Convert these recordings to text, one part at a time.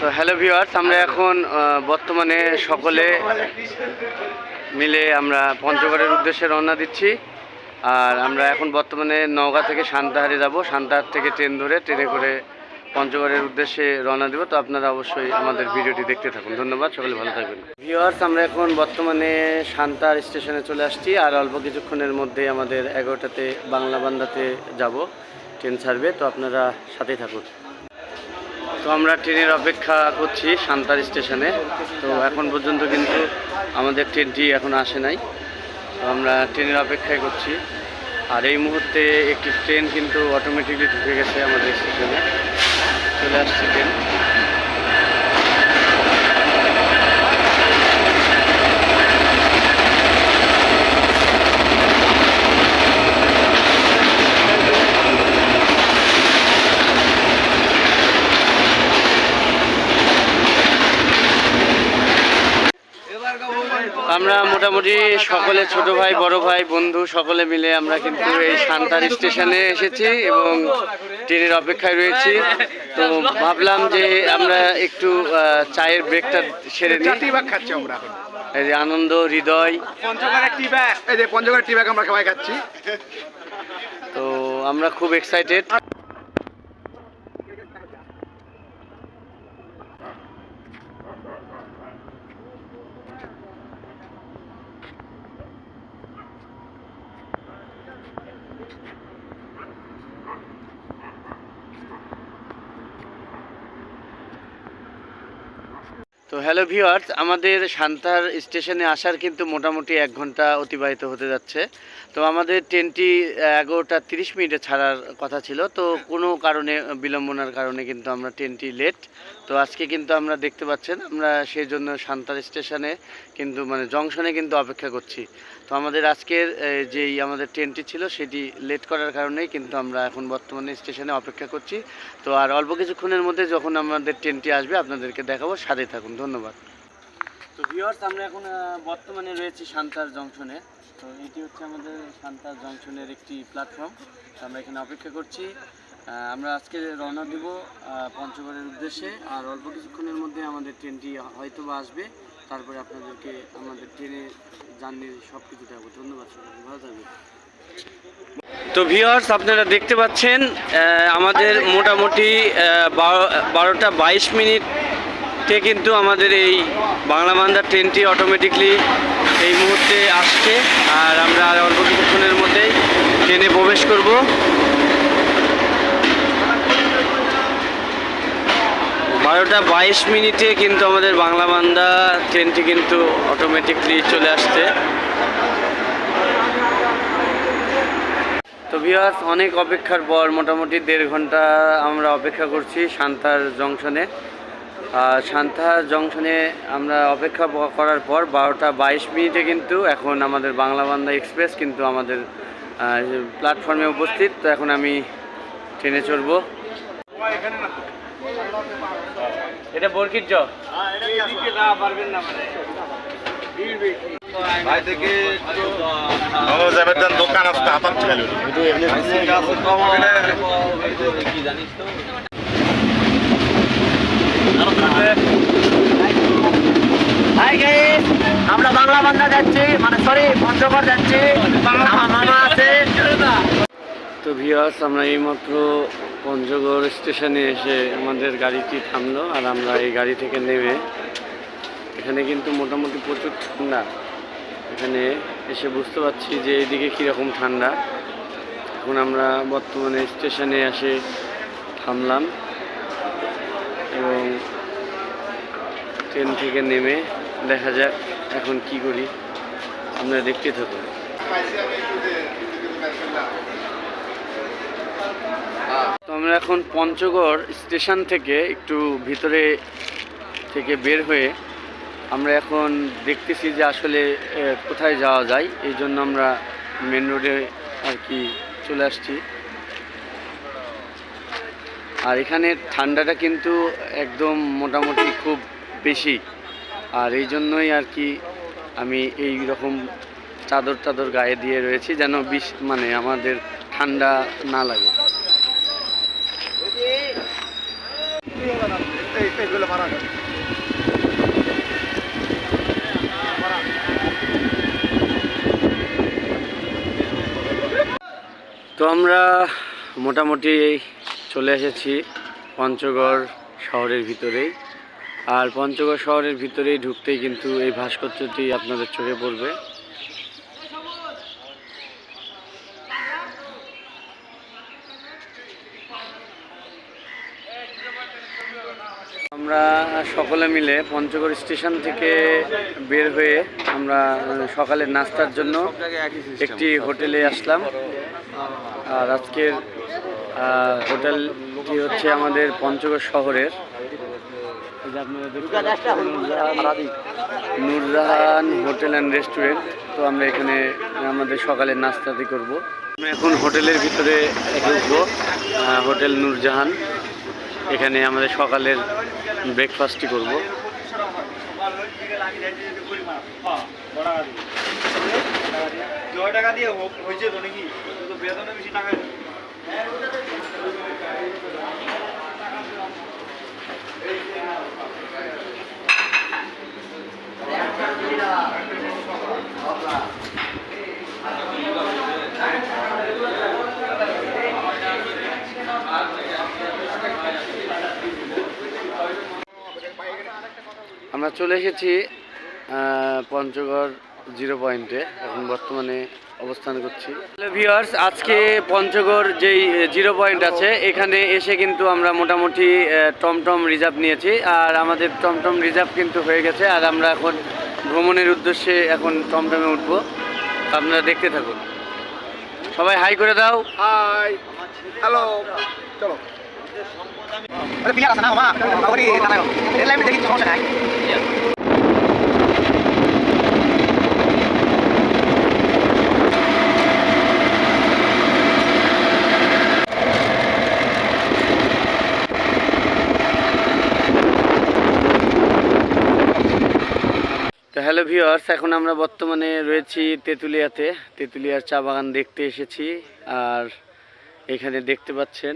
তো hello viewers আমরা এখন বর্তমানে সকলে মিলে আমরা পঞ্চগড়ের উদ্দেশ্যে রওনা দিচ্ছি। আর আমরা এখন বর্তমানে নওগাঁ থেকে সান্তাহারে যাব। সান্তাহার থেকে ট্রেন ধরে ট্রেনে করে পঞ্চগড়ের উদ্দেশ্যে রওনা দেব। তো আপনারা অবশ্যই আমাদের ভিডিওটি দেখতে থাকুন। ধন্যবাদ সকলে ভালো থাকবেন। ভিওয়ার্স আমরা এখন বর্তমানে সান্তাহার স্টেশনে চলে আসছি। আর অল্প কিছুক্ষণের মধ্যে আমাদের এগারোটাতে বাংলা বান্দাতে যাব। ট্রেন ছাড়বে তো আপনারা সাথেই থাকুন। তো আমরা ট্রেনের অপেক্ষা করছি সান্তার স্টেশনে। তো এখন পর্যন্ত কিন্তু আমাদের ট্রেনটি এখন আসে নাই। তো আমরা ট্রেনের অপেক্ষায় করছি। আর এই মুহূর্তে একটি ট্রেন কিন্তু অটোমেটিকলি ঢুকে গেছে আমাদের স্টেশনে। চলে আসছে ট্রেন। আমরা মোটামুটি সকলে ছোট ভাই বড় ভাই বন্ধু সকলে মিলে আমরা কিন্তু এই সান্তার স্টেশনে এসেছি এবং ট্রেনের অপেক্ষায় রয়েছি। তো ভাবলাম যে আমরা একটু চায়ের ব্রেকটা সেরে নিই। খাচ্ছি আমরা এই যে আনন্দ হৃদয়। এই যে পঞ্চগড়ের টি ব্যাগ আমরা সবাই খাচ্ছি। তো আমরা খুব এক্সাইটেড হ্যালো ভিউয়ার্স আমাদের সান্তার স্টেশনে আসার কিন্তু মোটামুটি এক ঘণ্টা অতিবাহিত হতে যাচ্ছে। তো আমাদের ট্রেনটি এগারোটা তিরিশ মিনিটে ছাড়ার কথা ছিল, তো কোনো কারণে বিলম্বনার কারণে কিন্তু আমরা ট্রেনটি লেট তো আজকে কিন্তু আমরা দেখতে পাচ্ছেন, আমরা সেই জন্য সান্তার স্টেশনে কিন্তু মানে জংশনে কিন্তু অপেক্ষা করছি। তো আমাদের আজকের যেই আমাদের ট্রেনটি ছিল, সেটি লেট করার কারণেই কিন্তু আমরা এখন বর্তমানে স্টেশনে অপেক্ষা করছি। তো আর অল্প কিছুক্ষণের মধ্যে যখন আমাদের ট্রেনটি আসবে, আপনাদেরকে দেখাবো সাথে থাকুন। ধন্যবাদ। তো ভিউয়ার্স আমরা এখন বর্তমানে রয়েছি সান্তার জংশনে। তো এটি হচ্ছে আমাদের সান্তার জংশনের একটি প্ল্যাটফর্ম তো আমরা এখানে অপেক্ষা করছি। আমরা আজকে রওনা দেব পঞ্চগড়ের উদ্দেশ্যে। আর অল্প কিছুক্ষণের মধ্যে আমাদের ট্রেনটি হয়তো বা আসবে। তারপরে আপনাদেরকে আমাদের ট্রেনে জার্নির সব কিছু দেখাবো। ধন্যবাদ সবাইকে। ভালো থাকবেন। তো ভিউয়ার্স আপনারা দেখতে পাচ্ছেন আমাদের মোটামুটি বারো- বারোটা বাইশ মিনিটে কিন্তু আমাদের এই বাংলা মান্দার ট্রেনটি অটোমেটিকলি এই মুহূর্তে আসছে। আর আমরা অল্প কিছুক্ষণের মধ্যেই ট্রেনে প্রবেশ করব। বারোটা বাইশ মিনিটে কিন্তু আমাদের বাংলা বান্দা ট্রেনটি কিন্তু অটোমেটিকলি চলে আসছে। তো ভিউয়ার্স অনেক অপেক্ষার পর মোটামুটি দেড় ঘণ্টা আমরা অপেক্ষা করছি সান্তার জংশনে। আর সান্তার জংশনে আমরা অপেক্ষা করার পর বারোটা বাইশ মিনিটে কিন্তু এখন আমাদের বাংলা বান্দা এক্সপ্রেস কিন্তু আমাদের প্ল্যাটফর্মে উপস্থিত। তো এখন আমি ট্রেনে চড়বো। এটা বরকির জ জাবেদান দোকান আছে হাতার ছিল হাই গাইস আমরা বাংলা বাংলা যাচ্ছি মানে সরি পঞ্চগড় যাচ্ছি। আমার মামা আছে। তো ভিওয়ার্স আমরা এইমাত্র পঞ্চগড় স্টেশনে এসে আমাদের গাড়িটি থামলো আর আমরা এই গাড়ি থেকে নেমে এখানে কিন্তু মোটামুটি প্রচুর ঠান্ডা। এখানে এসে বুঝতে পারছি যে এইদিকে কীরকম ঠান্ডা। এখন আমরা বর্তমানে স্টেশনে এসে থামলাম এবং ট্রেন থেকে নেমে দেখা যাক এখন কি করি। আপনারা দেখতে থাকুন। তো আমরা এখন পঞ্চগড় স্টেশন থেকে একটু ভিতরে থেকে বের হয়ে আমরা এখন দেখতেছি যে আসলে কোথায় যাওয়া যায়। এই জন্য আমরা মেন রোডে আর কি চলে আসছি। আর এখানে ঠান্ডাটা কিন্তু একদম মোটামুটি খুব বেশি। আর এই জন্যই আর কি আমি এই রকম চাদর টাদর গায়ে দিয়ে রয়েছি যেন বিষ মানে আমাদের ঠান্ডা না লাগে। তো আমরা মোটামুটি চলে এসেছি পঞ্চগড় শহরের ভিতরেই। আর পঞ্চগড় শহরের ভিতরেই ঢুকতেই কিন্তু এই ভাস্কর্যটি আপনাদের চোখে পড়বে। আমরা সকলে মিলে পঞ্চগড় স্টেশন থেকে বের হয়ে আমরা সকালের নাস্তার জন্য একটি হোটেলে আসলাম। আর আজকের হোটেলটি হচ্ছে আমাদের পঞ্চগড় শহরের এই যে আপনারা দেখতে পাচ্ছেন, নূরজাহান- হোটেল অ্যান্ড রেস্টুরেন্ট। তো আমরা এখানে আমাদের সকালের নাস্তাটি করব। আমরা এখন হোটেলের ভিতরে ঢুকবো হোটেল নূরজাহান। এখানে আমাদের সকালের ব্রেকফাস্টটি করব। টাকা দিয়ে হয়েছে তো নাকি? বেতনে বেশি টাকা। আমরা চলে এসেছি পঞ্চগড় জিরো পয়েন্টে এখন বর্তমানে অবস্থান করছি। হ্যালো ভিউয়ার্স আজকে পঞ্চগড় যেই জিরো পয়েন্ট আছে এখানে এসে কিন্তু আমরা মোটামুটি টমটম রিজার্ভ নিয়েছি। আর আমাদের টমটম রিজার্ভ কিন্তু হয়ে গেছে আর আমরা এখন ভ্রমণের উদ্দেশ্যে এখন টমটমে উঠবো। আপনারা দেখতে থাকুন। সবাই হাই করে দাও। হাই হ্যালো চলো। আরে পিলার আছে না মামা? বাবুরি দাঁড়াও এই লাইনে দেখি সমস্যা নাই। হ্যালো ভিউয়ার্স, এখন আমরা বর্তমানে রয়েছি তেঁতুলিয়াতে। তেঁতুলিয়ার চা বাগান দেখতে এসেছি, আর এখানে দেখতে পাচ্ছেন,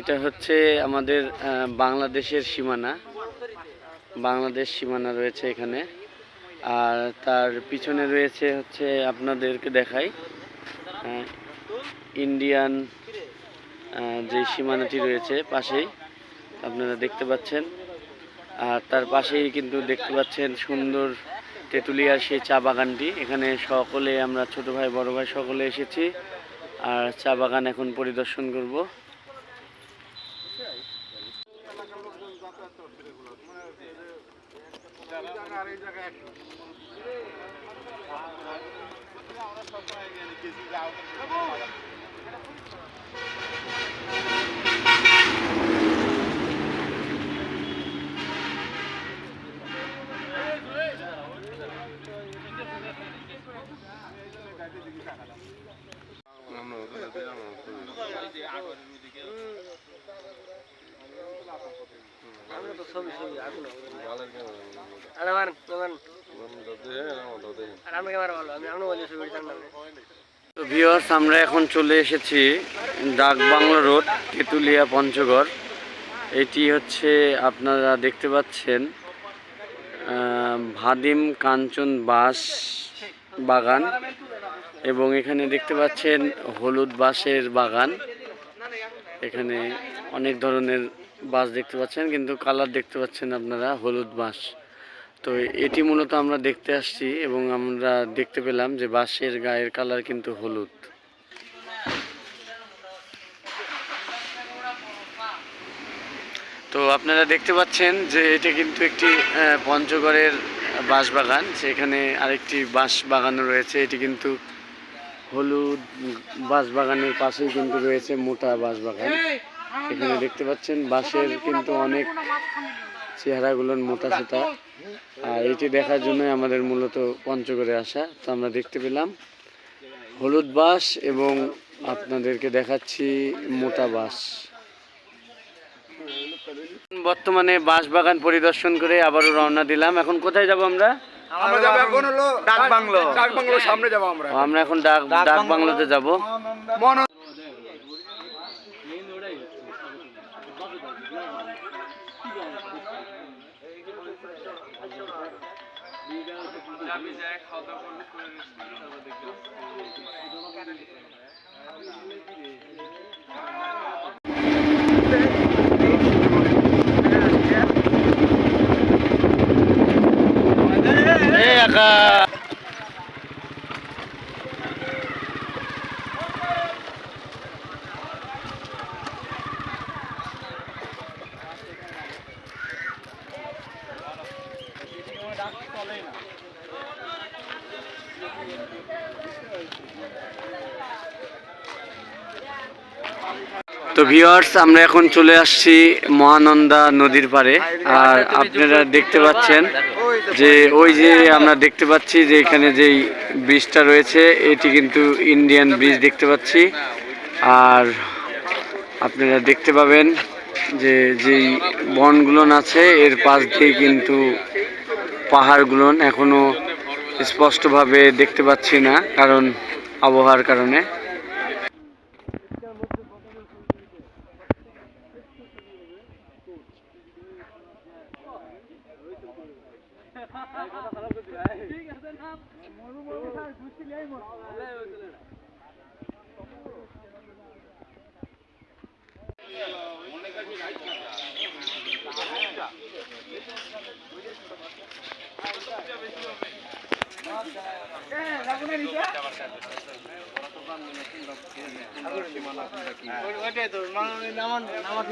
এটা হচ্ছে আমাদের বাংলাদেশের সীমানা। বাংলাদেশ সীমানা রয়েছে এখানে, আর তার পিছনে রয়েছে হচ্ছে আপনাদেরকে দেখাই ইন্ডিয়ান যে সীমানাটি রয়েছে পাশেই, আপনারা দেখতে পাচ্ছেন। আর তার পাশেই কিন্তু দেখতে পাচ্ছেন সুন্দর তেঁতুলিয়ার সেই চা বাগানটি। এখানে সকলে, আমরা ছোট ভাই, বড় ভাই সকলে এসেছি আর চা বাগান এখন পরিদর্শন করব। আমরা এখন চলে এসেছি ডাক বাংলো রোড, তেঁতুলিয়া পঞ্চগড়। এটি হচ্ছে আপনারা দেখতে পাচ্ছেন ভাদিম কাঞ্চন বাস বাগান। এবং এখানে দেখতে পাচ্ছেন হলুদ বাঁশের বাগান। এখানে অনেক ধরনের বাস দেখতে পাচ্ছেন, কিন্তু কালার দেখতে পাচ্ছেন আপনারা হলুদ বাঁশ। তো এটি মূলত আমরা দেখতে আসছি এবং আমরা দেখতে পেলাম যে বাঁশের গায়ের কালার কিন্তু হলুদ। তো আপনারা দেখতে পাচ্ছেন যে এটা কিন্তু একটি পঞ্চগড়ের বাঁশবাগান সেখানে আরেকটি বাঁশ বাগানও রয়েছে। এটি কিন্তু হলুদ বাঁশবাগানের পাশেই কিন্তু রয়েছে মোটা বাঁশবাগান। এখানে দেখতে পাচ্ছেন বাঁশের কিন্তু অনেক চেহারাগুলোর মোটা সোটা আর এটি দেখার জন্যই আমাদের মূলত পঞ্চগড়ে আসা। তো আমরা দেখতে পেলাম হলুদ বাঁশ এবং আপনাদেরকে দেখাচ্ছি মোটা বাঁশ। বর্তমানে বাঁশ বাগান পরিদর্শন করে আবারও রওনা দিলাম। এখন কোথায় যাব আমরা? আমরা যাব এখন হলো ডাক বাংলো। ডাক বাংলো সামনে যাব আমরা আমরা এখন ডাক ডাক বাংলোতে যাব। মন খাওয়া দাওয়া একা তো ভিউয়ার্স আমরা এখন চলে আসছি মহানন্দা নদীর পারে আর আপনারা দেখতে পাচ্ছেন যে ওই যে আমরা দেখতে পাচ্ছি যে এখানে যেই ব্রিজটা রয়েছে, এটি কিন্তু ইন্ডিয়ান ব্রিজ দেখতে পাচ্ছি। আর আপনারা দেখতে পাবেন যে যেই বনগুলো আছে, এর পাশ দিয়ে কিন্তু পাহাড়গুলো এখনও স্পষ্টভাবে দেখতে পাচ্ছি না, কারণ আবহাওয়ার কারণে। আমরা এখন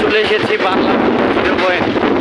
চলে এসেছি বাংলা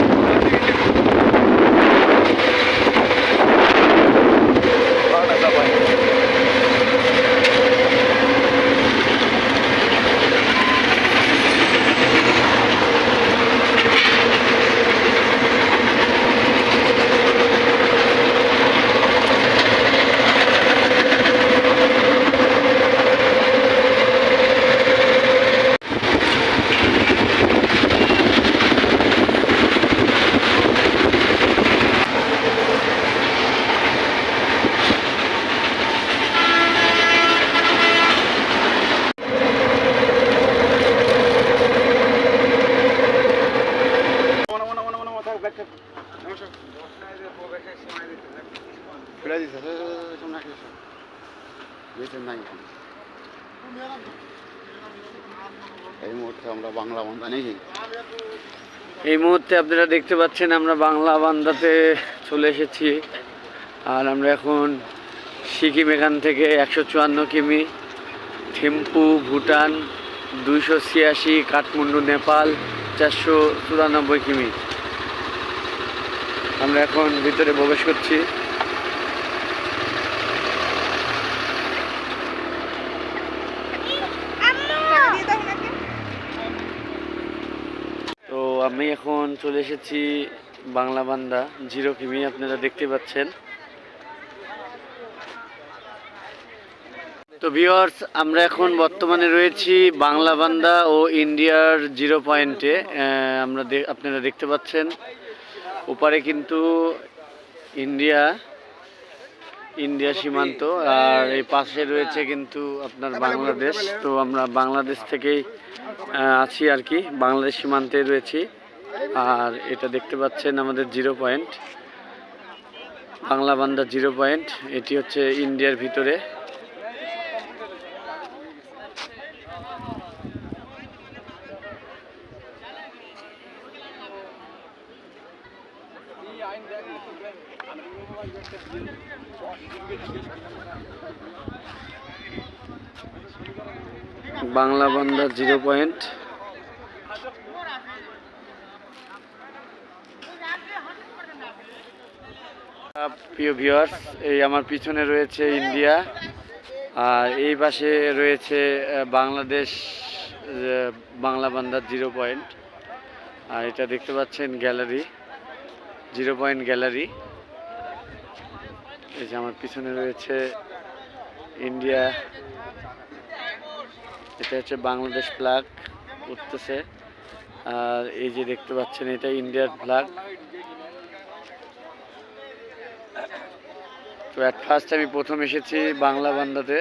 এই মুহূর্তে আমরা বাংলা এই মুহূর্তে আপনারা দেখতে পাচ্ছেন, আমরা বাংলা বান্দাতে চলে এসেছি। আর আমরা এখন সিকিম এখান থেকে একশো চুয়ান্ন কিমি, থিম্পু, ভুটান, দুইশো ছিয়াশি, কাঠমান্ডু, নেপাল, চারশো চুরানব্বই কিমি। আমরা এখন ভিতরে প্রবেশ করছি। তো আমি এখন চলে এসেছি বাংলা বান্দা, জিরো কিমি আপনারা দেখতে পাচ্ছেন। তো ভিওয়ার্স আমরা এখন বর্তমানে রয়েছি বাংলা বান্দা ও ইন্ডিয়ার জিরো পয়েন্টে। আমরা আপনারা দেখতে পাচ্ছেন। ওপারে কিন্তু ইন্ডিয়া ইন্ডিয়া সীমান্ত, আর এই পাশে রয়েছে কিন্তু আপনার বাংলাদেশ। তো আমরা বাংলাদেশ থেকেই আছি আর কি, বাংলাদেশ সীমান্তে রয়েছি। আর এটা দেখতে পাচ্ছেন আমাদের জিরো পয়েন্ট বাংলা বান্দা জিরো পয়েন্ট, এটি হচ্ছে ইন্ডিয়ার ভিতরে। বাংলা বান্দা জিরো পয়েন্ট। প্রিয় ভিউয়ার্স এই আমার পিছনে রয়েছে ইন্ডিয়া, আর এই পাশে রয়েছে বাংলাদেশ বাংলা বান্দার জিরো পয়েন্ট। আর এটা দেখতে পাচ্ছেন গ্যালারি। Zero point gallery. এই যে আমার পিছনে রয়েছে ইন্ডিয়া। এটা হচ্ছে বাংলাদেশ ফ্ল্যাগ উঠতেছে। আর এই যে দেখতে পাচ্ছেন, এটা ইন্ডিয়ার ফ্ল্যাগ তো অ্যাট ফার্স্ট আমি প্রথম এসেছি বাংলা বান্দাতে।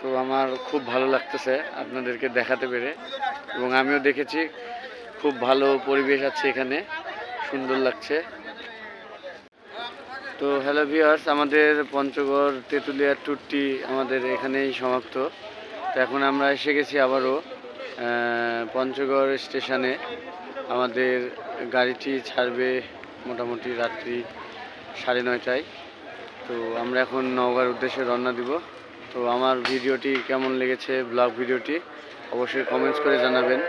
তো আমার খুব ভালো লাগতেছে আপনাদেরকে দেখাতে পেরে। এবং আমিও দেখেছি, খুব ভালো পরিবেশ আছে এখানে। সুন্দর লাগছে। তো হ্যালো ভিউয়ার্স আমাদের পঞ্চগড় তেঁতুলিয়ার ট্যুরটি আমাদের এখানেই সমাপ্ত। তো এখন আমরা এসে গেছি আবারও পঞ্চগড় স্টেশনে। আমাদের গাড়িটি ছাড়বে মোটামুটি রাত্রি সাড়ে নয়টায়। তো আমরা এখন নওগাঁর উদ্দেশ্যে রওনা দিব। তো আমার ভিডিওটি কেমন লেগেছে ব্লগ ভিডিওটি অবশ্যই কমেন্টস করে জানাবেন।